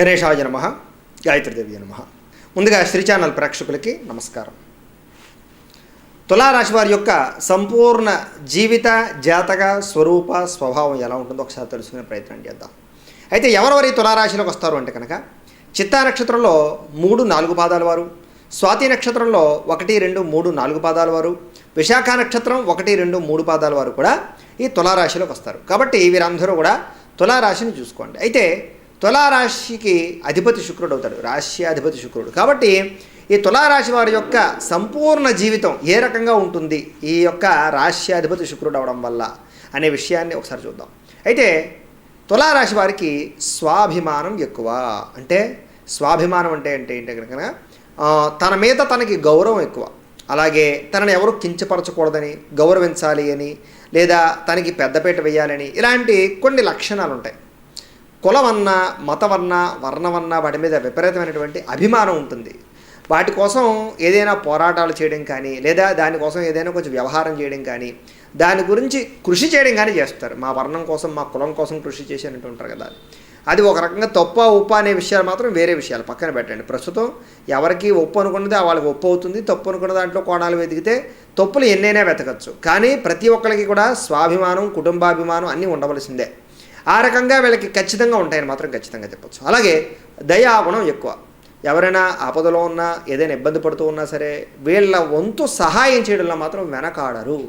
గణేశాయ నమ గాయత్రిదేవి నమ. ముందుగా శ్రీ ఛానల్ ప్రేక్షకులకి నమస్కారం. తులారాశి వారి యొక్క సంపూర్ణ జీవిత జాతక స్వరూప స్వభావం ఎలా ఉంటుందో ఒకసారి తెలుసుకునే ప్రయత్నం చేద్దాం. అయితే ఎవరెవరి తులారాశిలోకి వస్తారు అంటే కనుక చిత్తా నక్షత్రంలో మూడు నాలుగు పాదాల వారు స్వాతి నక్షత్రంలో ఒకటి రెండు మూడు నాలుగు పాదాల వారు విశాఖ నక్షత్రం ఒకటి రెండు మూడు పాదాల వారు కూడా ఈ తులారాశిలోకి వస్తారు. కాబట్టి వీరందరూ కూడా తులారాశిని చూసుకోండి. అయితే తులారాశికి అధిపతి శుక్రుడు అవుతాడు. రాశి అధిపతి శుక్రుడు. కాబట్టి ఈ తులారాశి వారి యొక్క సంపూర్ణ జీవితం ఏ రకంగా ఉంటుంది? ఈ యొక్క రాశ్యాధిపతి శుక్రుడు అవడం వల్ల అనే విషయాన్ని ఒకసారి చూద్దాం. అయితే తులారాశి వారికి స్వాభిమానం ఎక్కువ. అంటే స్వాభిమానం అంటే అంటే ఏంటి కనుక తన మీద తనకి గౌరవం ఎక్కువ. అలాగే తనని ఎవరు కించపరచకూడదని గౌరవించాలి అని లేదా తనకి పెద్దపీట వేయాలని ఇలాంటి కొన్ని లక్షణాలు ఉంటాయి కులమన్న మతమన్న వర్ణమన్నా వాటి మీద విపరీతమైనటువంటి అభిమానం ఉంటుంది. వాటి కోసం ఏదైనా పోరాటాలు చేయడం కానీ లేదా దానికోసం ఏదైనా కొంచెం వ్యవహారం చేయడం కానీ దాని గురించి కృషి చేయడం కానీ చేస్తారు. మా వర్ణం కోసం మా కులం కోసం కృషి చేసినట్టు ఉంటారు కదా. అది ఒక రకంగా తప్ప ఉప్పు అనే విషయాలు మాత్రం వేరే విషయాలు. పక్కన పెట్టండి. ప్రస్తుతం ఎవరికి ఒప్పు అనుకున్నది వాళ్ళకి ఒప్పు అవుతుంది. తప్పు అనుకున్న దాంట్లో కోణాలు వెతికితే తప్పులు ఎన్నైనా వెతకచ్చు. కానీ ప్రతి ఒక్కరికి కూడా స్వాభిమానం కుటుంబాభిమానం అన్నీ ఉండవలసిందే. ఆ రకంగా వీళ్ళకి ఖచ్చితంగా ఉంటాయని మాత్రం ఖచ్చితంగా చెప్పచ్చు. అలాగే దయాగుణం ఎక్కువ. ఎవరైనా ఆపదలో ఉన్నా ఏదైనా ఇబ్బంది పడుతూ ఉన్నా సరే వీళ్ళ వంతు సహాయం చేయడంలో మాత్రం వెనకాడరు.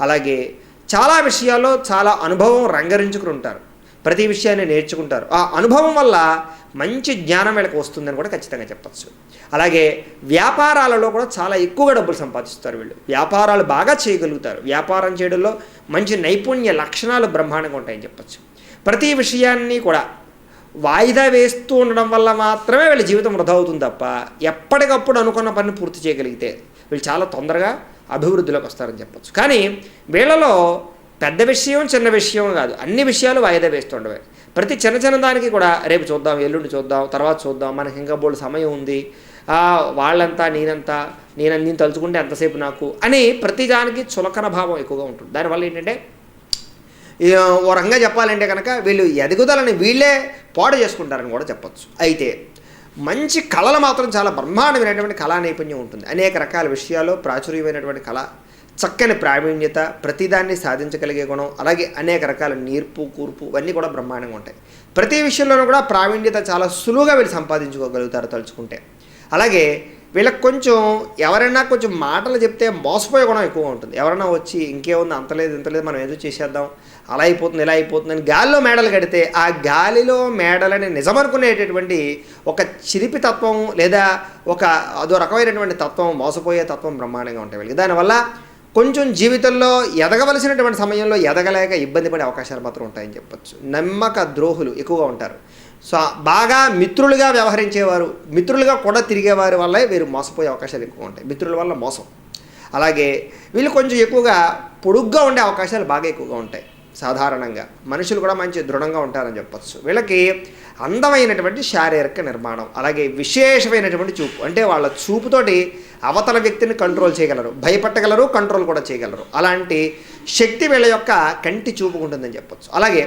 అలాగే చాలా విషయాల్లో చాలా అనుభవం రంగరించుకుని ఉంటారు. ప్రతి విషయాన్ని నేర్చుకుంటారు. ఆ అనుభవం వల్ల మంచి జ్ఞానం వీళ్ళకి వస్తుందని కూడా ఖచ్చితంగా చెప్పచ్చు. అలాగే వ్యాపారాలలో కూడా చాలా ఎక్కువగా డబ్బులు సంపాదిస్తారు వీళ్ళు. వ్యాపారాలు బాగా చేయగలుగుతారు. వ్యాపారం చేయడంలో మంచి నైపుణ్య లక్షణాలు బ్రహ్మాండంగా ఉంటాయని చెప్పచ్చు. ప్రతి విషయాన్ని కూడా వాయిదా వేస్తూ ఉండడం వల్ల మాత్రమే వీళ్ళ జీవితం వృధా అవుతుంది తప్ప ఎప్పటికప్పుడు అనుకున్న పని పూర్తి చేయగలిగితే వీళ్ళు చాలా తొందరగా అభివృద్ధిలోకి వస్తారని చెప్పచ్చు. కానీ వీళ్ళలో పెద్ద విషయం చిన్న విషయం కాదు. అన్ని విషయాలు వాయిదా వేస్తుండవే ప్రతి చిన్న చిన్న దానికి కూడా రేపు చూద్దాం ఎల్లుండి చూద్దాం తర్వాత చూద్దాం. మనకి ఇంకా బోల్డ్ సమయం ఉంది. వాళ్ళంతా నేనంతా నేను నేను తలుచుకుంటే ఎంతసేపు నాకు అని ప్రతి దానికి చులకన భావం ఎక్కువగా ఉంటుంది. దానివల్ల ఏంటంటే ఓ రంగా చెప్పాలంటే కనుక వీళ్ళు ఎదుగుదలని వీళ్ళే పాడు చేసుకుంటారని కూడా చెప్పచ్చు. అయితే మంచి కళలు మాత్రం చాలా బ్రహ్మాండమైనటువంటి కళా నైపుణ్యం ఉంటుంది. అనేక రకాల విషయాల్లో ప్రాచుర్యమైనటువంటి కళ చక్కని ప్రావీణ్యత ప్రతిదాన్ని సాధించగలిగే గుణం అలాగే అనేక రకాల నేర్పు కూర్పు ఇవన్నీ కూడా బ్రహ్మాండంగా ఉంటాయి. ప్రతి విషయంలోనూ కూడా ప్రావీణ్యత చాలా సులువుగా వీళ్ళు సంపాదించుకోగలుగుతారు తలుచుకుంటే. అలాగే వీళ్ళకి కొంచెం ఎవరైనా కొంచెం మాటలు చెప్తే మోసపోయే గుణం ఎక్కువ ఉంటుంది. ఎవరైనా వచ్చి ఇంకేముంది అంతలేదు ఇంతలేదు మనం ఏదో చేసేద్దాం అలా అయిపోతుంది ఇలా అయిపోతుందని గాలిలో మేడలు కడితే ఆ గాలిలో మేడలని నిజమనుకునేటటువంటి ఒక చిలిపి తత్వం లేదా ఒక అదో రకమైనటువంటి తత్వం మోసపోయే తత్వం బ్రహ్మాండంగా ఉంటాయి వీళ్ళకి. దానివల్ల కొంచెం జీవితంలో ఎదగవలసినటువంటి సమయంలో ఎదగలేక ఇబ్బంది పడే అవకాశాలు మాత్రం ఉంటాయని చెప్పచ్చు. నమ్మక ద్రోహులు ఎక్కువగా ఉంటారు. సో బాగా మిత్రులుగా వ్యవహరించేవారు మిత్రులుగా కూడా తిరిగేవారి వల్లే వీరు మోసపోయే అవకాశాలు ఎక్కువ ఉంటాయి. మిత్రుల వల్ల మోసం. అలాగే వీళ్ళు కొంచెం ఎక్కువగా పొడుగ్గా ఉండే అవకాశాలు బాగా ఎక్కువగా ఉంటాయి. సాధారణంగా. మనుషులు కూడా మంచి దృఢంగా ఉంటారని చెప్పొచ్చు. వీళ్ళకి అందమైనటువంటి శారీరక నిర్మాణం అలాగే విశేషమైనటువంటి చూపు. అంటే వాళ్ళ చూపుతోటి అవతల వ్యక్తిని కంట్రోల్ చేయగలరు భయపెట్టగలరు కంట్రోల్ కూడా చేయగలరు. అలాంటి శక్తి వీళ్ళ యొక్క కంటి చూపు ఉంటుందని చెప్పచ్చు. అలాగే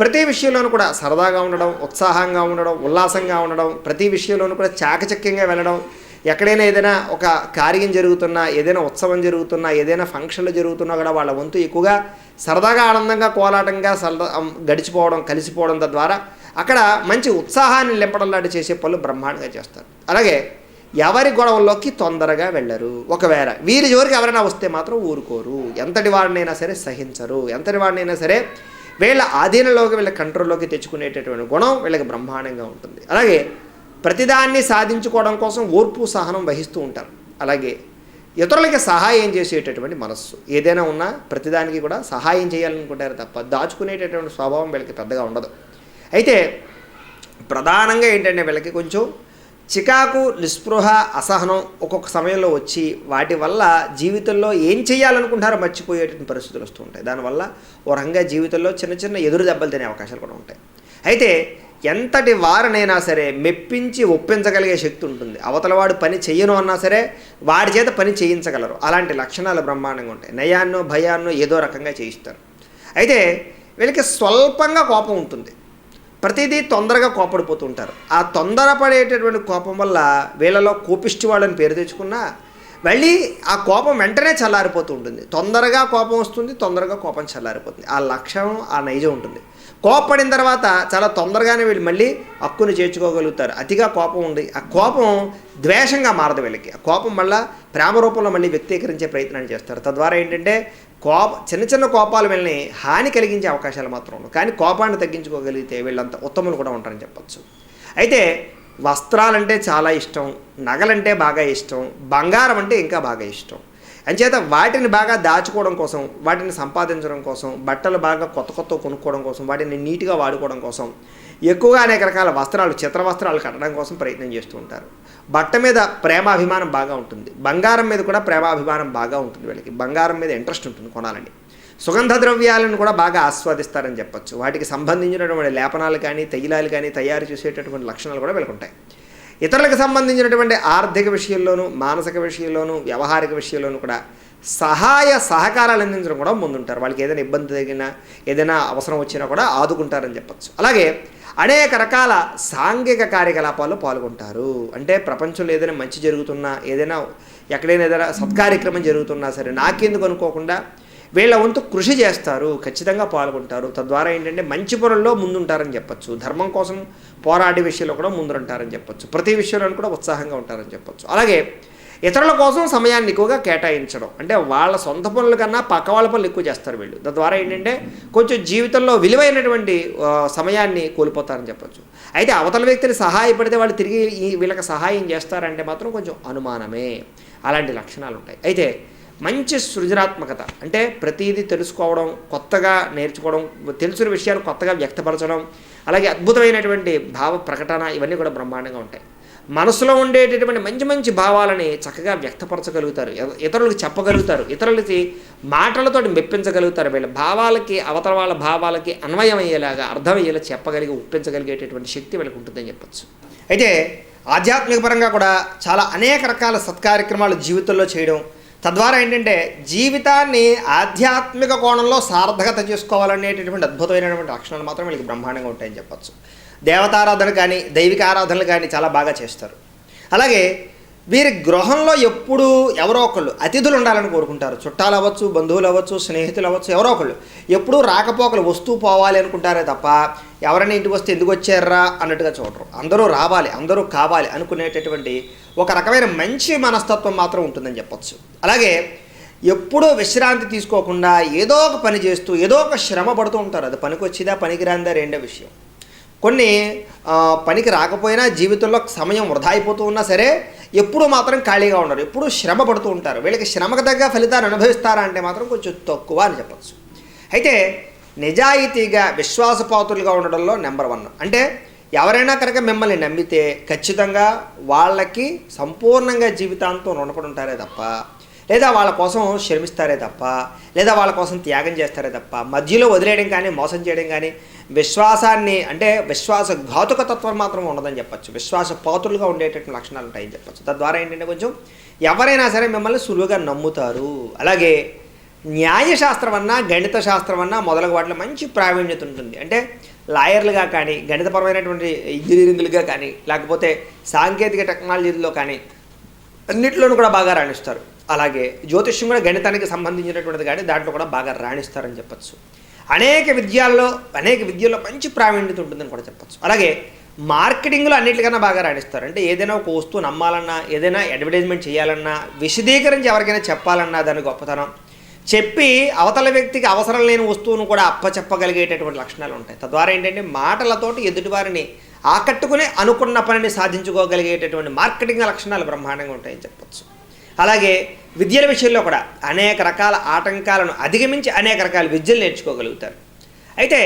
ప్రతి విషయంలోనూ కూడా సరదాగా ఉండడం ఉత్సాహంగా ఉండడం ఉల్లాసంగా ఉండడం ప్రతి విషయంలోనూ కూడా చాకచక్యంగా వెళ్ళడం ఎక్కడైనా ఏదైనా ఒక కార్యం జరుగుతున్నా ఏదైనా ఉత్సవం జరుగుతున్నా ఏదైనా ఫంక్షన్లు జరుగుతున్నా కూడా వాళ్ళ వంతు ఎక్కువగా సరదాగా ఆనందంగా కోలాటంగా సరదా గడిచిపోవడం కలిసిపోవడం తద్వారా అక్కడ మంచి ఉత్సాహాన్ని నింపడం లాంటి చేసే పనులు బ్రహ్మాండంగా చేస్తారు. అలాగే ఎవరి గొడవల్లోకి తొందరగా వెళ్ళరు. ఒకవేళ వీరి జోరికి ఎవరైనా వస్తే మాత్రం ఊరుకోరు. ఎంతటి వాడినైనా సరే సహించరు. ఎంతటి వాడినైనా సరే వీళ్ళ ఆధీనంలోకి వీళ్ళ కంట్రోల్లోకి తెచ్చుకునేటటువంటి గుణం వీళ్ళకి బ్రహ్మాండంగా ఉంటుంది. అలాగే ప్రతిదాన్ని సాధించుకోవడం కోసం ఓర్పు సహనం వహిస్తూ ఉంటారు. అలాగే ఇతరులకి సహాయం చేసేటటువంటి మనస్సు ఏదైనా ఉన్నా ప్రతిదానికి కూడా సహాయం చేయాలనుకుంటారు తప్ప దాచుకునేటటువంటి స్వభావం వీళ్ళకి పెద్దగా ఉండదు. అయితే ప్రధానంగా ఏంటంటే వీళ్ళకి కొంచెం చికాకు నిస్పృహ అసహనం ఒక్కొక్క సమయంలో వచ్చి వాటి వల్ల జీవితంలో ఏం చేయాలనుకుంటారో మర్చిపోయేటువంటి పరిస్థితులు వస్తూ ఉంటాయి. దానివల్ల ఓ రకంగా జీవితంలో చిన్న చిన్న ఎదురు దెబ్బలు తినే అవకాశాలు కూడా ఉంటాయి. అయితే ఎంతటి వారినైనా సరే మెప్పించి ఒప్పించగలిగే శక్తి ఉంటుంది. అవతలవాడు పని చెయ్యను అన్నా సరే వాడి చేత పని చేయించగలరు. అలాంటి లక్షణాలు బ్రహ్మాండంగా ఉంటాయి. నయాన్నో భయాన్నో ఏదో రకంగా చేయిస్తారు. అయితే వీళ్ళకి స్వల్పంగా కోపం ఉంటుంది. ప్రతిదీ తొందరగా కోపడిపోతూ ఉంటారు ఆ తొందరపడేటటువంటి కోపం వల్ల వీళ్ళలో కోపిష్టి వాళ్ళని పేరు తెచ్చుకున్నా మళ్ళీ ఆ కోపం వెంటనే చల్లారిపోతూ ఉంటుంది. తొందరగా కోపం వస్తుంది తొందరగా కోపం చల్లారిపోతుంది. ఆ లక్షణం ఆ నైజం ఉంటుంది. కోపడిన తర్వాత చాలా తొందరగానే వీళ్ళు మళ్ళీ హక్కును చేర్చుకోగలుగుతారు. అతిగా కోపం ఉంది. ఆ కోపం ద్వేషంగా మారదు వీళ్ళకి. ఆ కోపం వల్ల ప్రేమ రూపంలో మళ్ళీ వ్యక్తీకరించే ప్రయత్నాన్ని చేస్తారు. తద్వారా ఏంటంటే కోప చిన్న చిన్న కోపాలు వీళ్ళని హాని కలిగించే అవకాశాలు మాత్రం ఉండవు. కానీ కోపాన్ని తగ్గించుకోగలిగితే వీళ్ళంత ఉత్తములు కూడా ఉంటారని చెప్పచ్చు. అయితే వస్త్రాలంటే చాలా ఇష్టం నగలంటే బాగా ఇష్టం బంగారం అంటే ఇంకా బాగా ఇష్టం. అంచేత వాటిని బాగా దాచుకోవడం కోసం వాటిని సంపాదించడం కోసం బట్టలు బాగా కొత్త కొత్త కొనుక్కోవడం కోసం వాటిని నీట్గా వాడుకోవడం కోసం ఎక్కువగా అనేక రకాల వస్త్రాలు చిత్ర వస్త్రాలు కట్టడం కోసం ప్రయత్నం చేస్తూ ఉంటారు. బట్ట మీద ప్రేమాభిమానం బాగా ఉంటుంది. బంగారం మీద కూడా ప్రేమాభిమానం బాగా ఉంటుంది వీళ్ళకి. బంగారం మీద ఇంట్రెస్ట్ ఉంటుంది కొనాలని. సుగంధ ద్రవ్యాలను కూడా బాగా ఆస్వాదిస్తారని చెప్పొచ్చు. వాటికి సంబంధించినటువంటి లేపనాలు కానీ తైలాలు కానీ తయారు చేసేటటువంటి లక్షణాలు కూడా వీళ్ళకి ఉంటాయి ఇతరులకు సంబంధించినటువంటి ఆర్థిక విషయంలోనూ మానసిక విషయంలోనూ వ్యవహారిక విషయంలోనూ కూడా సహాయ సహకారాలు అందించడం కూడా ముందుంటారు. వాళ్ళకి ఏదైనా ఇబ్బంది తగినా ఏదైనా అవసరం వచ్చినా కూడా ఆదుకుంటారని చెప్పచ్చు. అలాగే అనేక రకాల సాంఘిక కార్యకలాపాల్లో పాల్గొంటారు. అంటే ప్రపంచంలో ఏదైనా మంచి జరుగుతున్నా ఏదైనా ఎక్కడైనా ఏదైనా సత్కార్యక్రమం జరుగుతున్నా సరే నాకెందుకు అనుకోకుండా వీళ్ళ వంతు కృషి చేస్తారు ఖచ్చితంగా పాల్గొంటారు. తద్వారా ఏంటంటే మంచి పొరల్లో ముందుంటారని చెప్పచ్చు. ధర్మం కోసం పోరాడే విషయంలో కూడా ముందుంటారని చెప్పొచ్చు. ప్రతి విషయంలో కూడా ఉత్సాహంగా ఉంటారని చెప్పచ్చు. అలాగే ఇతరుల కోసం సమయాన్ని ఎక్కువగా కేటాయించడం. అంటే వాళ్ళ సొంత పనుల కన్నా పక్క వాళ్ళ పనులు ఎక్కువ చేస్తారు వీళ్ళు. తద్వారా ఏంటంటే కొంచెం జీవితంలో విలువైనటువంటి సమయాన్ని కోల్పోతారని చెప్పొచ్చు. అయితే అవతల వ్యక్తిని సహాయపడితే వాళ్ళు తిరిగి వీళ్ళకి సహాయం చేస్తారంటే మాత్రం కొంచెం అనుమానమే. అలాంటి లక్షణాలు ఉంటాయి అయితే మంచి సృజనాత్మకత. అంటే ప్రతిదీ తెలుసుకోవడం కొత్తగా నేర్చుకోవడం తెలిసిన విషయాలు కొత్తగా వ్యక్తపరచడం అలాగే అద్భుతమైనటువంటి భావ ప్రకటన ఇవన్నీ కూడా బ్రహ్మాండంగా ఉంటాయి. మనసులో ఉండేటటువంటి మంచి మంచి భావాలని చక్కగా వ్యక్తపరచగలుగుతారు. ఇతరులకు చెప్పగలుగుతారు. ఇతరులకి మాటలతోటి మెప్పించగలుగుతారు. వీళ్ళ భావాలకి అవతల వాళ్ళ భావాలకి అన్వయమయ్యేలాగా అర్థమయ్యేలా చెప్పగలిగి ఒప్పించగలిగేటటువంటి శక్తి వీళ్ళకి ఉంటుందని చెప్పచ్చు. అయితే ఆధ్యాత్మిక పరంగా కూడా చాలా అనేక రకాల సత్కార్యక్రమాలు జీవితంలో చేయడం తద్వారా ఏంటంటే జీవితాన్ని ఆధ్యాత్మిక కోణంలో సార్థకత చేసుకోవాలనేటటువంటి అద్భుతమైనటువంటి లక్షణాలు మాత్రం వీళ్ళకి బ్రహ్మాండంగా ఉంటాయని చెప్పచ్చు. దేవతారాధన కానీ దైవిక ఆరాధనలు కానీ చాలా బాగా చేస్తారు. అలాగే వీరి గృహంలో ఎప్పుడు ఎవరో ఒకళ్ళు అతిథులు ఉండాలని కోరుకుంటారు. చుట్టాలు అవ్వచ్చు బంధువులు అవ్వచ్చు స్నేహితులు అవ్వచ్చు ఎవరో ఒకళ్ళు. ఎప్పుడూ రాకపోకలు వస్తూ పోవాలి అనుకుంటారే తప్ప ఎవరైనా ఇంటికి వస్తే ఎందుకు వచ్చారా అన్నట్టుగా చూడరు. అందరూ రావాలి అందరూ కావాలి అనుకునేటటువంటి ఒక రకమైన మంచి మనస్తత్వం మాత్రం ఉంటుందని చెప్పొచ్చు. అలాగే ఎప్పుడూ విశ్రాంతి తీసుకోకుండా ఏదో ఒక పని చేస్తూ ఏదో ఒక శ్రమ పడుతూ ఉంటారు. అది పనికి వచ్చిందా పనికిరాందా రెండో విషయం. కొన్ని పనికి రాకపోయినా జీవితంలో సమయం వృధా అయిపోతూ ఉన్నా సరే ఎప్పుడూ మాత్రం ఖాళీగా ఉండరు ఎప్పుడూ శ్రమ పడుతూ ఉంటారు. వీళ్ళకి శ్రమకు తగ్గ ఫలితాన్ని అనుభవిస్తారా అంటే మాత్రం కొంచెం తక్కువ అని చెప్పచ్చు. అయితే నిజాయితీగా విశ్వాసపాతులుగా ఉండడంలో నెంబర్ వన్ అంటే ఎవరైనా కనుక మిమ్మల్ని నమ్మితే ఖచ్చితంగా వాళ్ళకి సంపూర్ణంగా జీవితాంతం రుణపడి ఉంటారే తప్ప లేదా వాళ్ళ కోసం శ్రమిస్తారే తప్ప లేదా వాళ్ళ కోసం త్యాగం చేస్తారే తప్ప మధ్యలో వదిలేయడం కానీ మోసం చేయడం కానీ విశ్వాసాన్ని అంటే విశ్వాస ఘాతుక తత్వం మాత్రం ఉండదని చెప్పచ్చు. విశ్వాస పాత్రులుగా ఉండేటటువంటి లక్షణాలు ఉంటాయని చెప్పచ్చు. తద్వారా ఏంటంటే కొంచెం ఎవరైనా సరే మిమ్మల్ని సులువుగా నమ్ముతారు. అలాగే న్యాయశాస్త్రం అన్నా గణిత శాస్త్రం అన్నా మొదలగు వాటిలో మంచి ప్రావీణ్యత ఉంటుంది. అంటే లాయర్లుగా కానీ గణితపరమైనటువంటి ఇంజనీరింగ్లుగా కానీ లేకపోతే సాంకేతిక టెక్నాలజీల్లో కానీ అన్నింటిలోనూ కూడా బాగా రాణిస్తారు. అలాగే జ్యోతిష్యం కూడా గణితానికి సంబంధించినటువంటిది కానీ దాంట్లో కూడా బాగా రాణిస్తారని చెప్పచ్చు. అనేక విద్యాల్లో అనేక విద్యల్లో మంచి ప్రావీణ్యత ఉంటుందని కూడా చెప్పచ్చు. అలాగే మార్కెటింగ్లో అన్నిటికన్నా బాగా రాణిస్తారు. అంటే ఏదైనా ఒక వస్తువు నమ్మాలన్నా ఏదైనా అడ్వర్టైజ్మెంట్ చేయాలన్నా విశదీకరించి ఎవరికైనా చెప్పాలన్నా దాని గొప్పతనం. చెప్పి అవతల వ్యక్తికి అవసరం లేని వస్తువును కూడా అప్పచెప్పగలిగేటటువంటి లక్షణాలు ఉంటాయి. తద్వారా ఏంటంటే మాటలతోటి ఎదుటివారిని ఆకట్టుకుని అనుకున్న పనిని సాధించుకోగలిగేటటువంటి మార్కెటింగ్ లక్షణాలు బ్రహ్మాండంగా ఉంటాయని చెప్పచ్చు. అలాగే విద్యల విషయంలో కూడా అనేక రకాల ఆటంకాలను అధిగమించి అనేక రకాల విద్యలు నేర్చుకోగలుగుతారు. అయితే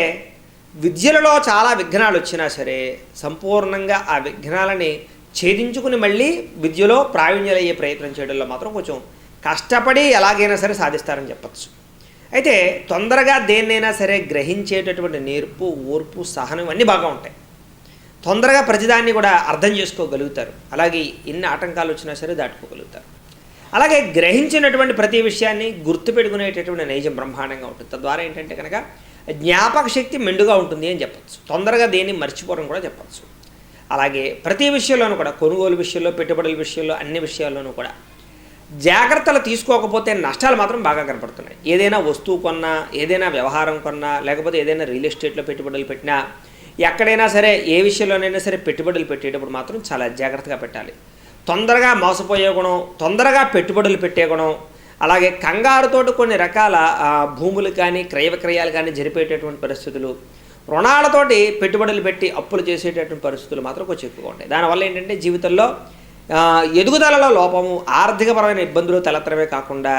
విద్యలలో చాలా విఘ్నాలు వచ్చినా సరే సంపూర్ణంగా ఆ విఘ్నాలని ఛేదించుకుని మళ్ళీ విద్యలో ప్రావీణ్యులయ్యే ప్రయత్నం చేయడంలో మాత్రం కొంచెం కష్టపడి ఎలాగైనా సరే సాధిస్తారని చెప్పచ్చు. అయితే తొందరగా దేన్నైనా సరే గ్రహించేటటువంటి నేర్పు ఓర్పు సహనం అన్నీ బాగా ఉంటాయి. తొందరగా ప్రతిదాన్ని కూడా అర్థం చేసుకోగలుగుతారు. అలాగే ఎన్ని ఆటంకాలు వచ్చినా సరే దాటుకోగలుగుతారు. అలాగే గ్రహించినటువంటి ప్రతి విషయాన్ని గుర్తుపెట్టుకునేటటువంటి నైజం బ్రహ్మాండంగా ఉంటుంది. తద్వారా ఏంటంటే కనుక జ్ఞాపక శక్తి మెండుగా ఉంటుంది అని చెప్పచ్చు. తొందరగా దేన్ని మర్చిపోవడం కూడా చెప్పచ్చు. అలాగే ప్రతి విషయంలోనూ కూడా కొనుగోలు విషయంలో పెట్టుబడుల విషయంలో అన్ని విషయాల్లోనూ కూడా జాగ్రత్తలు తీసుకోకపోతే నష్టాలు మాత్రం బాగా కనపడుతున్నాయి. ఏదైనా వస్తువు కొన్నా ఏదైనా వ్యవహారం కొన్నా లేకపోతే ఏదైనా రియల్ ఎస్టేట్లో పెట్టుబడులు పెట్టినా ఎక్కడైనా సరే ఏ విషయంలోనైనా సరే పెట్టుబడులు పెట్టేటప్పుడు మాత్రం చాలా జాగ్రత్తగా పెట్టాలి. తొందరగా మోసపోయే గుణం తొందరగా పెట్టుబడులు పెట్టే గుణం అలాగే కంగారుతోటి కొన్ని రకాల భూములు కానీ క్రయ విక్రయాలు కానీ జరిపేటటువంటి పరిస్థితులు రుణాలతోటి పెట్టుబడులు పెట్టి అప్పులు చేసేటటువంటి పరిస్థితులు మాత్రం కొంచెం ఎక్కువగా ఉంటాయి. దానివల్ల ఏంటంటే జీవితంలో ఎదుగుదలలో లోపము ఆర్థికపరమైన ఇబ్బందులు తలెత్తడమే కాకుండా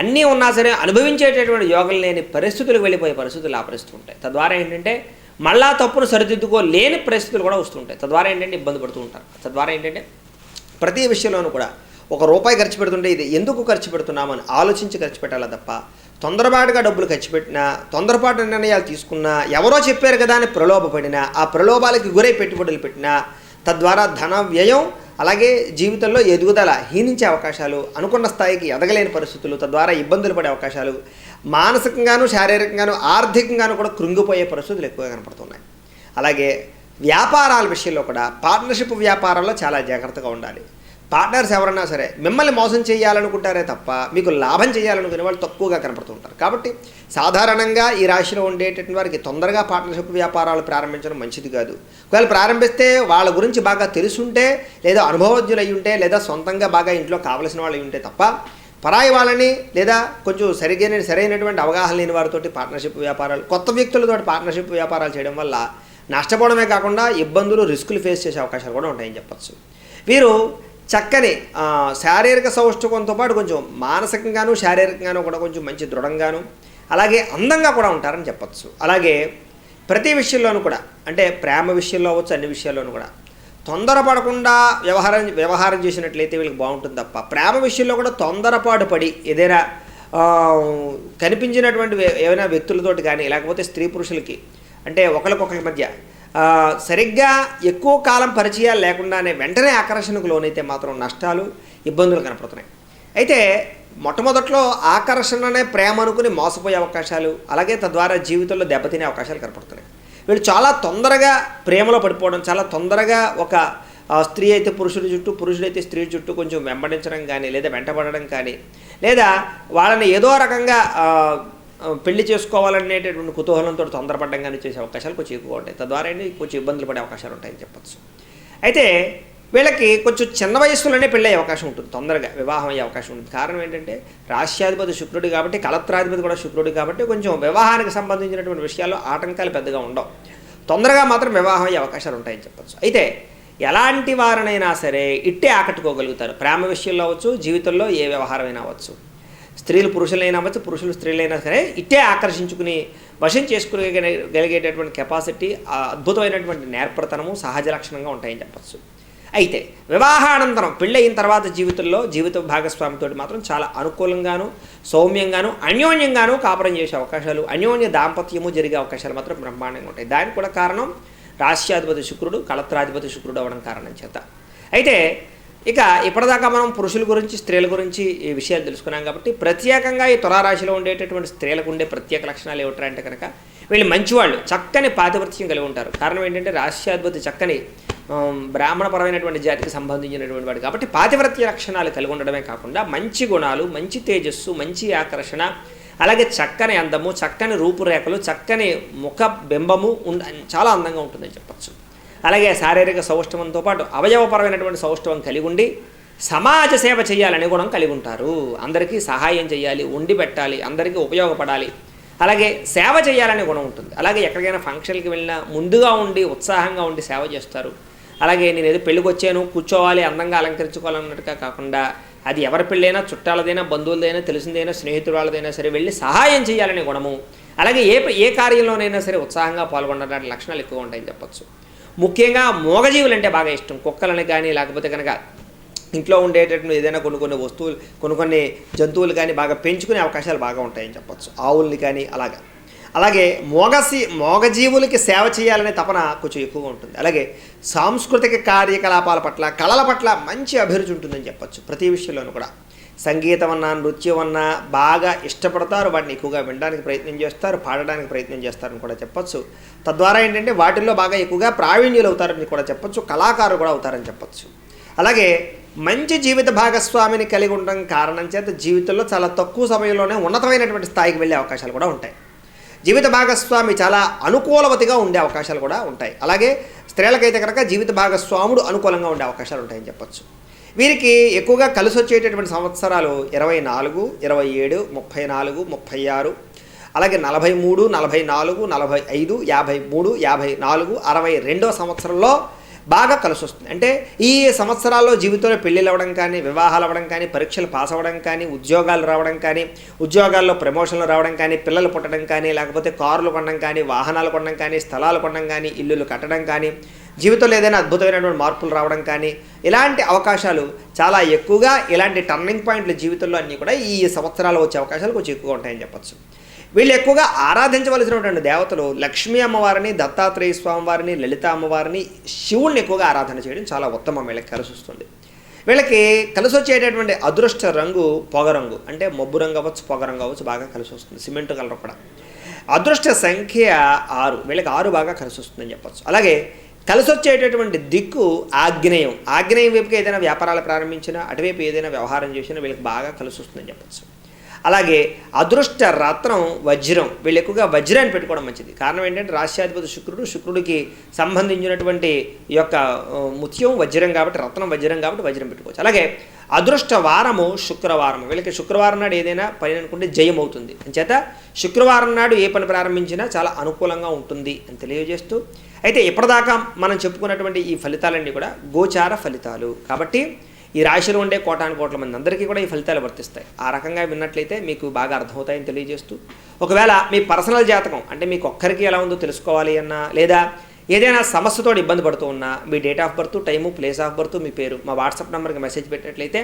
అన్నీ ఉన్నా సరే అనుభవించేటటువంటి యోగం లేని పరిస్థితులకు వెళ్ళిపోయే పరిస్థితులు ఆపరిస్తూ ఉంటాయి. తద్వారా ఏంటంటే మళ్ళా తప్పును సరిదిద్దుకోలేని పరిస్థితులు కూడా వస్తుంటాయి తద్వారా ఏంటంటే ఇబ్బంది పడుతూ ఉంటారు. తద్వారా ఏంటంటే ప్రతి విషయంలోనూ కూడా ఒక రూపాయి ఖర్చు పెడుతుంటే ఇది ఎందుకు ఖర్చు పెడుతున్నామని ఆలోచించి ఖర్చు పెట్టాలా తప్ప తొందరపాటుగా డబ్బులు ఖర్చు పెట్టినా తొందరపాటు నిర్ణయాలు తీసుకున్నా ఎవరో చెప్పారు కదా అని ప్రలోభపడినా ఆ ప్రలోభాలకి గురై పెట్టుబడులు పెట్టినా తద్వారా ధన వ్యయం అలాగే జీవితంలో ఎదుగుదల హీనించే అవకాశాలు అనుకున్న స్థాయికి ఎదగలేని పరిస్థితులు తద్వారా ఇబ్బందులు పడే అవకాశాలు మానసికంగాను శారీరకంగాను ఆర్థికంగాను కూడా కృంగిపోయే పరిస్థితులు ఎక్కువగా కనపడుతున్నాయి. అలాగే వ్యాపారాల విషయంలో కూడా పార్ట్నర్షిప్ వ్యాపారంలో చాలా జాగ్రత్తగా ఉండాలి. పార్ట్నర్స్ ఎవరన్నా సరే మిమ్మల్ని మోసం చేయాలనుకుంటారే తప్ప మీకు లాభం చేయాలనుకునే వాళ్ళు తక్కువగా కనపడుతుంటారు కాబట్టి సాధారణంగా ఈ రాశిలో ఉండేటటువంటి వారికి తొందరగా పార్ట్నర్షిప్ వ్యాపారాలు ప్రారంభించడం మంచిది కాదు. ఒకవేళ ప్రారంభిస్తే వాళ్ళ గురించి బాగా తెలుసుంటే లేదా అనుభవజ్ఞులు అయి ఉంటే లేదా సొంతంగా బాగా ఇంట్లో కావలసిన వాళ్ళు అయి ఉంటే తప్ప పరాయి వాళ్ళని లేదా కొంచెం సరిగైన సరైనటువంటి అవగాహన లేని వారితోటి పార్ట్నర్షిప్ వ్యాపారాలు కొత్త వ్యక్తులతో పార్ట్నర్షిప్ వ్యాపారాలు చేయడం వల్ల నష్టపోవడమే కాకుండా ఇబ్బందులు రిస్కులు ఫేస్ చేసే అవకాశాలు కూడా ఉంటాయని చెప్పచ్చు. వీరు చక్కని శారీరక సౌష్ఠవంతో పాటు కొంచెం మానసికంగాను శారీరకంగాను కూడా కొంచెం మంచి దృఢంగాను అలాగే అందంగా కూడా ఉంటారని చెప్పచ్చు. అలాగే ప్రతి విషయంలోనూ కూడా అంటే ప్రేమ విషయంలో అవ్వచ్చు అన్ని విషయాల్లోనూ కూడా. తొందరపడకుండా వ్యవహారం వ్యవహారం చేసినట్లయితే వీళ్ళకి బాగుంటుంది తప్ప ప్రేమ విషయంలో కూడా తొందరపాటు పడి ఏదైనా కనిపించినటువంటి ఏమైనా ఏవైనా వ్యక్తులతోటి కానీ లేకపోతే స్త్రీ పురుషులకి అంటే ఒకరికొకరి మధ్య. సరిగ్గా ఎక్కువ కాలం పరిచయాలు లేకుండానే వెంటనే ఆకర్షణకు లోనైతే మాత్రం నష్టాలు ఇబ్బందులు కనపడుతున్నాయి. అయితే మొట్టమొదట్లో ఆకర్షణనే ప్రేమ అనుకుని మోసపోయే అవకాశాలు అలాగే తద్వారా జీవితంలో దెబ్బతినే అవకాశాలు కనపడుతున్నాయి. వీళ్ళు చాలా తొందరగా ప్రేమలో పడిపోవడం చాలా తొందరగా ఒక స్త్రీ అయితే పురుషుడి చుట్టూ పురుషుడైతే స్త్రీ చుట్టూ కొంచెం వెంబడించడం కానీ లేదా వెంటబడడం కానీ లేదా వాళ్ళని ఏదో రకంగా పెళ్ళి చేసుకోవాలనేటటువంటి కుతూహలంతో తొందరపడడం కానీ చేసే అవకాశాలు కొంచెం ఎక్కువ ఉంటాయి. తద్వారా కొంచెం ఇబ్బందులు పడే అవకాశాలు ఉంటాయని చెప్పచ్చు. అయితే వీళ్ళకి కొంచెం చిన్న వయసులోనే పెళ్ళి అవకాశం ఉంటుంది. తొందరగా వివాహం అయ్యే అవకాశం ఉంటుంది. కారణం ఏంటంటే రాష్ట్రాధిపతి శుక్రుడు కాబట్టి కలత్రాధిపతి కూడా శుక్రుడు కాబట్టి కొంచెం వివాహానికి సంబంధించినటువంటి విషయాల్లో ఆటంకాలు పెద్దగా ఉండవు. తొందరగా మాత్రం వివాహం అయ్యే అవకాశాలు ఉంటాయని చెప్పచ్చు. అయితే ఎలాంటి వారినైనా సరే ఇట్టే ఆకట్టుకోగలుగుతారు. ప్రేమ విషయంలో అవ్వచ్చు జీవితంలో ఏ వ్యవహారమైనా అవ్వచ్చు. స్త్రీలు పురుషులైనా అవ్వచ్చు పురుషులు స్త్రీలైనా సరే ఇట్టే ఆకర్షించుకుని వశం చేసుకునేగలిగేటటువంటి కెపాసిటీ అద్భుతమైనటువంటి నేర్పరతనము సహజ లక్షణంగా ఉంటాయని చెప్పచ్చు. అయితే వివాహానంతరం పెళ్ళయిన తర్వాత జీవితంలో జీవిత భాగస్వామితో మాత్రం చాలా అనుకూలంగాను సౌమ్యంగాను అన్యోన్యంగాను కాపురం చేసే అవకాశాలు అన్యోన్య దాంపత్యము జరిగే అవకాశాలు మాత్రం బ్రహ్మాండంగా ఉంటాయి. దానికి కూడా కారణం రాష్ట్రాధిపతి శుక్రుడు కళత్రాధిపతి శుక్రుడు అవడం కారణం చేత. అయితే ఇక ఇప్పటిదాకా మనం పురుషుల గురించి స్త్రీల గురించి ఈ విషయాలు తెలుసుకున్నాం కాబట్టి ప్రత్యేకంగా ఈ తులారాశిలో ఉండేటటువంటి స్త్రీలకు ఉండే ప్రత్యేక లక్షణాలు ఏమిటంటే కనుక వీళ్ళు మంచివాళ్ళు చక్కని పాతివృత్యం కలిగి ఉంటారు. కారణం ఏంటంటే రాష్ట్రాధిపతి చక్కని బ్రాహ్మణపరమైనటువంటి జాతికి సంబంధించినటువంటి వాడు కాబట్టి పాతివ్రత్య లక్షణాలు కలిగి ఉండడమే కాకుండా మంచి గుణాలు మంచి తేజస్సు మంచి ఆకర్షణ అలాగే చక్కని అందము చక్కని రూపురేఖలు చక్కని ముఖ బింబము ఉండ చాలా అందంగా ఉంటుందని చెప్పచ్చు. అలాగే శారీరక సౌష్ఠవంతో పాటు అవయవపరమైనటువంటి సౌష్ఠవం కలిగి ఉండి సమాజ సేవ చేయాలనే గుణం కలిగి ఉంటారు అందరికీ సహాయం చేయాలి ఉండి పెట్టాలి అందరికీ ఉపయోగపడాలి. అలాగే సేవ చేయాలనే గుణం ఉంటుంది. అలాగే ఎక్కడికైనా ఫంక్షన్కి వెళ్ళినా ముందుగా ఉండి ఉత్సాహంగా ఉండి సేవ చేస్తారు. అలాగే నేను ఏదో పెళ్ళికి వచ్చాను కూర్చోవాలి అందంగా అలంకరించుకోవాలన్నట్టుగా కాకుండా అది ఎవరి పెళ్ళైనా చుట్టాలదైనా బంధువులదైనా తెలిసిందైనా స్నేహితుల వాళ్ళదైనా సరే వెళ్ళి సహాయం చేయాలనే గుణము. అలాగే ఏ ఏ కార్యంలోనైనా సరే ఉత్సాహంగా పాల్గొనడానికి లక్షణాలు ఎక్కువ ఉంటాయని చెప్పచ్చు. ముఖ్యంగా మోగజీవులు అంటే బాగా ఇష్టం. కుక్కలని కానీ లేకపోతే కనుక ఇంట్లో ఉండేటటువంటి ఏదైనా కొన్ని కొన్ని వస్తువులు కొన్ని కొన్ని జంతువులు కానీ బాగా పెంచుకునే అవకాశాలు బాగా ఉంటాయని చెప్పచ్చు. ఆవుల్ని కానీ అలాగా. అలాగే మోగసి మోగజీవులకి సేవ చేయాలనే తపన కొంచెం ఎక్కువగా ఉంటుంది. అలాగే సాంస్కృతిక కార్యకలాపాల పట్ల కళల పట్ల మంచి అభిరుచి ఉంటుందని చెప్పొచ్చు ప్రతి విషయంలోనూ కూడా. సంగీతం అన్నా నృత్యం అన్నా బాగా ఇష్టపడతారు. వాటిని ఎక్కువగా వినడానికి ప్రయత్నం చేస్తారు. పాడడానికి ప్రయత్నం చేస్తారని కూడా చెప్పొచ్చు. తద్వారా ఏంటంటే వాటిల్లో బాగా ఎక్కువగా ప్రావీణ్యులు అవుతారని కూడా చెప్పొచ్చు. కళాకారులు కూడా అవుతారని చెప్పొచ్చు. అలాగే మంచి జీవిత భాగస్వామిని కలిగి ఉండడం కారణం చేత జీవితంలో చాలా తక్కువ సమయంలోనే ఉన్నతమైనటువంటి స్థాయికి వెళ్ళే అవకాశాలు కూడా ఉంటాయి. జీవిత భాగస్వామి చాలా అనుకూలవతిగా ఉండే అవకాశాలు కూడా ఉంటాయి. అలాగే స్త్రీలకైతే కనుక జీవిత భాగస్వాముడు అనుకూలంగా ఉండే అవకాశాలు ఉంటాయని చెప్పొచ్చు. వీరికి ఎక్కువగా కలిసి వచ్చేటటువంటి సంవత్సరాలు ఇరవై నాలుగు ఇరవై ఏడు ముప్పై నాలుగు ముప్పై ఆరు అలాగే నలభై మూడు నలభై నాలుగు నలభై ఐదు యాభై మూడు యాభై నాలుగు అరవై రెండో సంవత్సరంలో బాగా కలిసి వస్తుంది. అంటే ఈ సంవత్సరాల్లో జీవితంలో పెళ్ళిళ్ళు అవ్వడం కానీ వివాహాలు అవ్వడం కానీ పరీక్షలు పాస్ అవ్వడం కానీ ఉద్యోగాలు రావడం కానీ ఉద్యోగాల్లో ప్రమోషన్లు రావడం కానీ పిల్లలు పుట్టడం కానీ లేకపోతే కార్లు కొనడం కానీ వాహనాలు కొనడం కానీ స్థలాలు కొనడం కానీ ఇల్లులు కట్టడం కానీ జీవితంలో ఏదైనా అద్భుతమైనటువంటి మార్పులు రావడం కానీ ఇలాంటి అవకాశాలు చాలా ఎక్కువగా ఇలాంటి టర్నింగ్ పాయింట్లు జీవితంలో అన్నీ కూడా ఈ సంవత్సరాలు వచ్చే అవకాశాలు కొంచెం ఎక్కువగా ఉంటాయని చెప్పచ్చు. వీళ్ళు ఎక్కువగా ఆరాధించవలసినటువంటి దేవతలు లక్ష్మీ అమ్మవారిని దత్తాత్రేయ స్వామి వారిని లలిత అమ్మవారిని శివుణ్ణి ఎక్కువగా ఆరాధన చేయడం చాలా ఉత్తమం వీళ్ళకి కలిసి వస్తుంది. వీళ్ళకి కలిసి వచ్చేటటువంటి అదృష్ట రంగు పొగరంగు అంటే మబ్బు రంగు అవ్వచ్చు పొగరంగు అవ్వచ్చు బాగా కలిసి వస్తుంది సిమెంట్ కలర్ కూడా. అదృష్ట సంఖ్య ఆరు వీళ్ళకి ఆరు బాగా కలిసి వస్తుందని చెప్పొచ్చు. అలాగే కలిసొచ్చేటటువంటి దిక్కు ఆగ్నేయం. ఆగ్నేయం వైపుకి ఏదైనా వ్యాపారాలు ప్రారంభించినా అటువైపు ఏదైనా వ్యవహారం చేసినా వీళ్ళకి బాగా కలిసి వస్తుందని చెప్పొచ్చు. అలాగే అదృష్ట రత్నం వజ్రం వీళ్ళు ఎక్కువగా వజ్రాన్ని పెట్టుకోవడం మంచిది. కారణం ఏంటంటే రాష్ట్రాధిపతి శుక్రుడు శుక్రుడికి సంబంధించినటువంటి ఈ యొక్క ముత్యం వజ్రం కాబట్టి రత్నం వజ్రం కాబట్టి వజ్రం పెట్టుకోవచ్చు. అలాగే అదృష్ట వారము శుక్రవారం వీళ్ళకి శుక్రవారం నాడు ఏదైనా పని అనుకుంటే జయం అవుతుంది అంచేత శుక్రవారం నాడు ఏ పని ప్రారంభించినా చాలా అనుకూలంగా ఉంటుంది అని తెలియజేస్తూ అయితే ఇప్పటిదాకా మనం చెప్పుకున్నటువంటి ఈ ఫలితాలన్నీ కూడా గోచార ఫలితాలు. కాబట్టి ఈ రాశిలో ఉండే కోటాను కోట్ల మంది అందరికీ కూడా ఈ ఫలితాలు వర్తిస్తాయి. ఆ రకంగా విన్నట్లయితే మీకు బాగా అర్థమవుతాయని తెలియజేస్తూ ఒకవేళ మీ పర్సనల్ జాతకం అంటే మీకు ఒక్కరికి ఎలా ఉందో తెలుసుకోవాలి అన్నా లేదా ఏదైనా సమస్యతో ఇబ్బంది పడుతూ ఉన్నా మీ date of birth time place of birth మీ పేరు మా వాట్సాప్ నెంబర్కి మెసేజ్ పెట్టినట్లయితే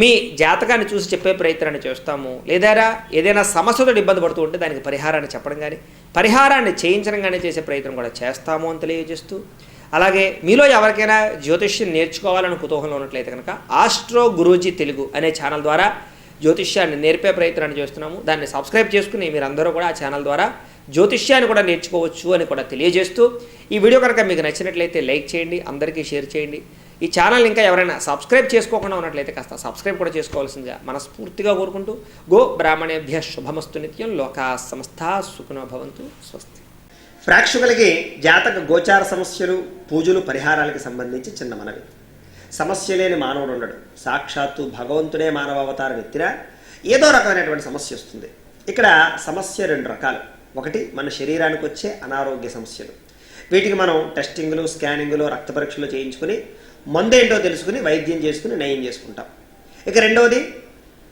మీ జాతకాన్ని చూసి చెప్పే ప్రయత్నాన్ని చేస్తాము. లేదా ఏదైనా సమస్యతో ఇబ్బంది పడుతూ ఉంటే దానికి పరిహారాన్ని చెప్పడం కానీ పరిహారాన్ని చేయించడం కానీ చేసే ప్రయత్నం కూడా చేస్తాము అని తెలియజేస్తూ అలాగే మీలో ఎవరికైనా జ్యోతిష్యం నేర్చుకోవాలని కుతూహలం ఉన్నట్లయితే కనుక ఆస్ట్రో గురూజీ తెలుగు అనే ఛానల్ ద్వారా జ్యోతిష్యాన్ని నేర్పే ప్రయత్నాన్ని చేస్తున్నాము. దాన్ని సబ్స్క్రైబ్ చేసుకుని మీరందరూ కూడా ఆ ఛానల్ ద్వారా జ్యోతిష్యాన్ని కూడా నేర్చుకోవచ్చు అని కూడా తెలియజేస్తూ ఈ వీడియో కనుక మీకు నచ్చినట్లయితే లైక్ చేయండి అందరికీ షేర్ చేయండి. ఈ ఛానల్ ఇంకా ఎవరైనా సబ్స్క్రైబ్ చేసుకోకుండా ఉన్నట్లయితే కాస్త సబ్స్క్రైబ్ కూడా చేసుకోవాల్సిందిగా మనస్ఫూర్తిగా కోరుకుంటూ గో బ్రాహ్మణేభ్య శుభమస్తు నిత్యం లోకా సమస్త సుఖనో భవంతు స్వస్తి. ప్రేక్షకులకి జాతక గోచార సమస్యలు పూజలు పరిహారాలకి సంబంధించి చిన్న మనవి. సమస్య లేని మానవుడు ఉండడు. సాక్షాత్తు భగవంతుడే మానవ అవతారం ఎత్తినా ఏదో రకమైనటువంటి సమస్య వస్తుంది. ఇక్కడ సమస్య రెండు రకాలు. ఒకటి మన శరీరానికి వచ్చే అనారోగ్య సమస్యలు. వీటికి మనం టెస్టింగ్లు స్కానింగ్లు రక్త పరీక్షలు చేయించుకుని మందేంటో తెలుసుకుని వైద్యం చేసుకుని నయం చేసుకుంటాం. ఇక రెండవది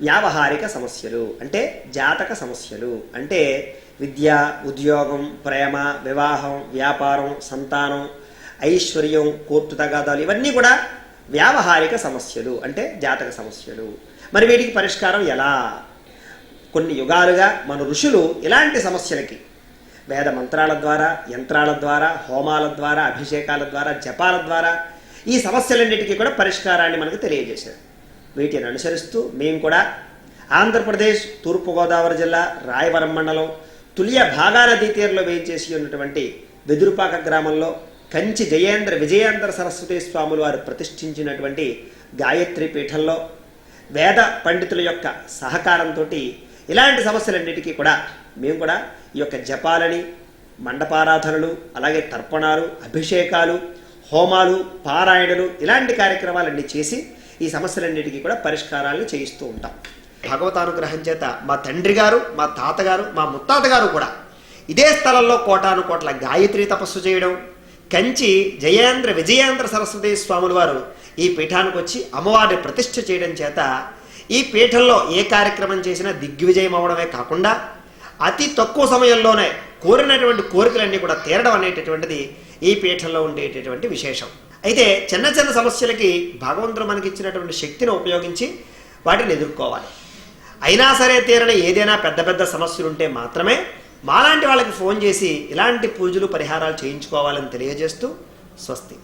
వ్యావహారిక సమస్యలు అంటే జాతక సమస్యలు. అంటే విద్య ఉద్యోగం ప్రేమ వివాహం వ్యాపారం సంతానం ఐశ్వర్యం కోర్టు తగాదాలు ఇవన్నీ కూడా వ్యావహారిక సమస్యలు అంటే జాతక సమస్యలు. మరి వీటికి పరిష్కారం ఎలా? కొన్ని యుగాలుగా మన ఋషులు ఇలాంటి సమస్యలకి వేద మంత్రాల ద్వారా యంత్రాల ద్వారా హోమాల ద్వారా అభిషేకాల ద్వారా జపాల ద్వారా ఈ సమస్యలన్నిటికీ కూడా పరిష్కారాన్ని మనకు తెలియజేశారు. వీటిని అనుసరిస్తూ మేము కూడా ఆంధ్రప్రదేశ్ తూర్పుగోదావరి జిల్లా రాయవరం మండలం తులియ భాగా తీరంలో వేయించేసి ఉన్నటువంటి వెదురుపాక గ్రామంలో కంచి జయేంద్ర విజయేంద్ర సరస్వతి స్వాములు వారు ప్రతిష్ఠించినటువంటి గాయత్రి పీఠంలో వేద పండితుల యొక్క సహకారంతో ఇలాంటి సమస్యలన్నిటికీ కూడా మేము కూడా ఈ యొక్క జపాలని మండపారాధనలు అలాగే తర్పణాలు అభిషేకాలు హోమాలు పారాయణలు ఇలాంటి కార్యక్రమాలన్నీ చేసి ఈ సమస్యలన్నిటికీ కూడా పరిష్కారాలను చేయిస్తూ ఉంటాం. భగవతానుగ్రహం చేత మా తండ్రి గారు మా తాతగారు మా ముత్తాత గారు కూడా ఇదే స్థలంలో కోటాను కోట్ల గాయత్రి తపస్సు చేయడం కంచి జయేంద్ర విజయేంద్ర సరస్వతి స్వాముల వారు ఈ పీఠానికి వచ్చి అమ్మవారిని ప్రతిష్ఠ చేయడం చేత ఈ పీఠంలో ఏ కార్యక్రమం చేసినా దిగ్విజయం అవడమే కాకుండా అతి తక్కువ సమయంలోనే కోరినటువంటి కోరికలన్నీ కూడా తీరడం అనేటటువంటిది ఈ పీఠంలో ఉండేటటువంటి విశేషం. అయితే చిన్న చిన్న సమస్యలకి భగవంతుడు మనకి ఇచ్చినటువంటి శక్తిని ఉపయోగించి వాటిని ఎదుర్కోవాలి. అయినా సరే తీరని ఏదైనా పెద్ద పెద్ద సమస్యలు ఉంటే మాత్రమే మాలాంటి వాళ్ళకి ఫోన్ చేసి ఇలాంటి పూజలు పరిహారాలు చేయించుకోవాలని తెలియజేస్తూ స్వస్తి.